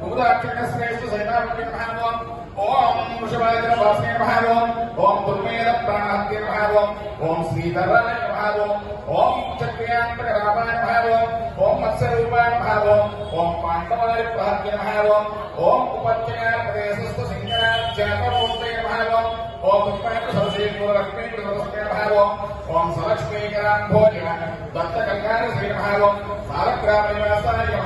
భూతాక్షరశ్రేష్ఠ సైతాపతి మహావం ఓం వృషభాజన వాసనే మహావం ఓం దుర్మేద ప్రాణాత్య మహావం ఓం శ్రీధరాయ మహావం ఓం చక్రయాంతక రామాయ మహావం ఓం మత్స్యరూపాయ మహావం ఓం పాండవాయ ప్రాజ్ఞ మహావం ఓం ఉపత్యయ ప్రదేశస్థ సింగరాజ్యాతమూర్తయ మహావం ఓం ఉత్పాద సరసేంద్ర లక్ష్మీ ప్రసరస్య మహావం ఓం సలక్ష్మీకరాంభోజ దత్త కళ్యాణ శ్రీ మహావం సాలగ్రామ నివాసాయ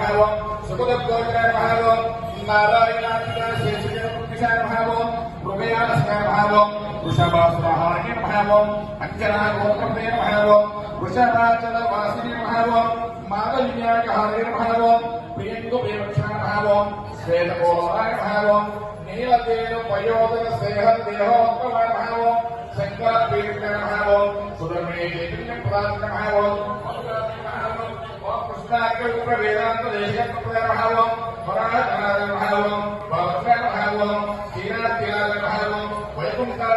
మహావం సుఖదోగ్రాయ మహావం నారాయణాదిగా శేషగిరిశాయ మహావం హృదయానస్కాయ మహావం వృషభాసురహాయ మహావం అంజనా గోత్రమే మహావం వృషభాచల వాసిని మహావం మాధవ్యాయ మహావం ప్రియంగు ప్రియవక్షాయ మహావం శ్వేతకోరాయ మహావం నీలతేజ పయోదన స్నేహ దేహోత్తమాయ మహావం శంకర పీఠాయ మహావం సురమే చైతన్య ప్రదాన మహావం మహావం ఓం వేదాంత దేశకృత మహావం భావం మహావం భావం మహావం శ్రీనాథ్యాద మహావం వైకుంఠాద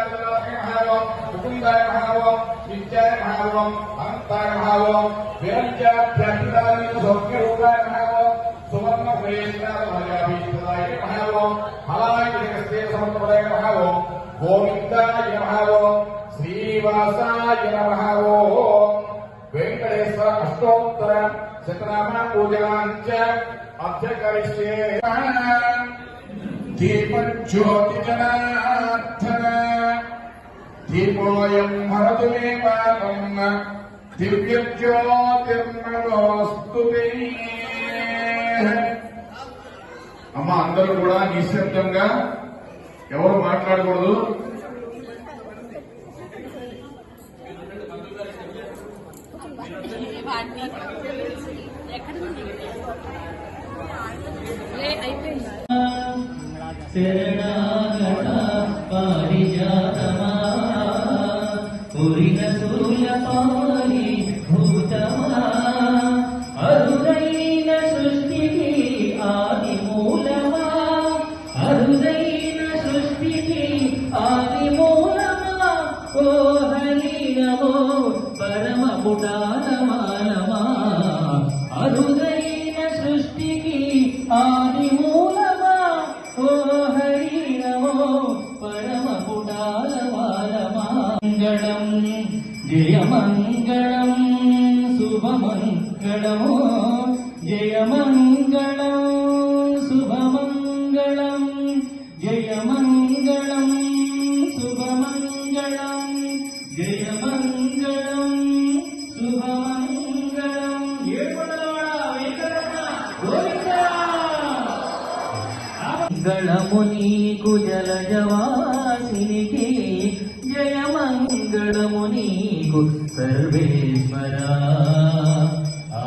మహావం ముకుందాయ మహావం విద్యాయ మహావం అనంతాయ మహావం విరంజాభ్యర్థిదాని సౌఖ్యరూపాయ మహావం సువర్ణ ప్రేష్టాయ భావం హలాయ జగస్తే సమర్పదాయ మహావం గోవిందాయ భావం శ్రీవాసాయ భావం వెంకటేశ్వర అష్టోత్తర శతనామ పూజనాంచ అభ్యకరిష్యే దీపజ్యోతి జనార్దన దీపోయం హరతు మే పాపం దివ్యజ్యోతిర్నమోస్తు అమ్మ అందరూ కూడా నిశ్శబ్దంగా ఎవరు మాట్లాడకూడదు? వాటిని శరణాగత పారిజాతమా పురిన సూర్య పారి భూతమా అరుదైన సృష్టికి ఆది మూలమా అరుదైన సృష్టికి ఆది మూలమా నమో పరమ పుటానమానమా మంగళం జయ మంగళం శుభ మంగళమో జయ జయమంగళం శుభమంగళమో జయమంగళం శుభమంగళం జయమంగళం శుభమంగళం జయమంగళం శుభమంగళం. ఏడుకొండలవాడ వెంకటరమణ గోవిందా మంగళము నీకు జలజవాసినికి సర్వేశ్వర ఆ,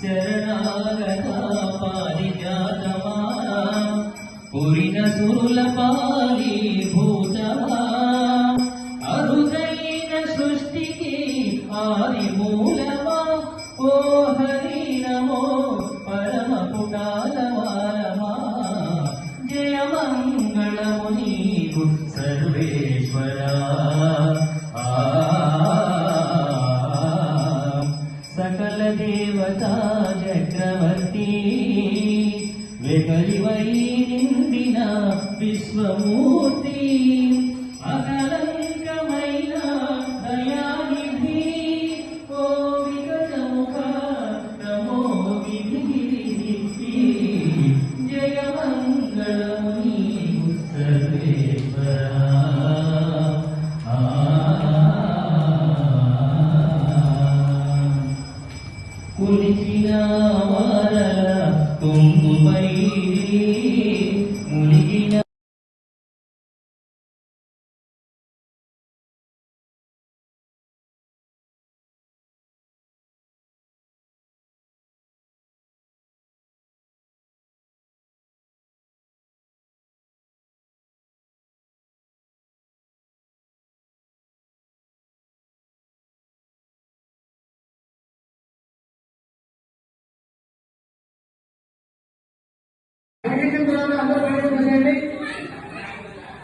శరణాగత పారిజాతమా పురిన సురుల పాలి భూతమా అరుదైన సృష్టికి ఆది మూలమా ఓ హరి నమో పరమ పుటాలమాలమా జయమంగళము నీకు Vamos.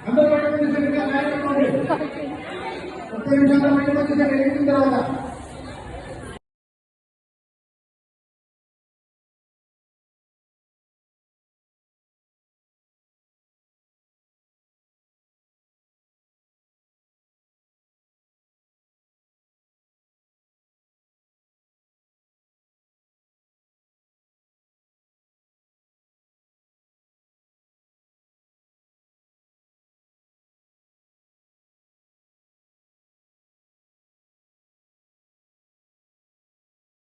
అందరూ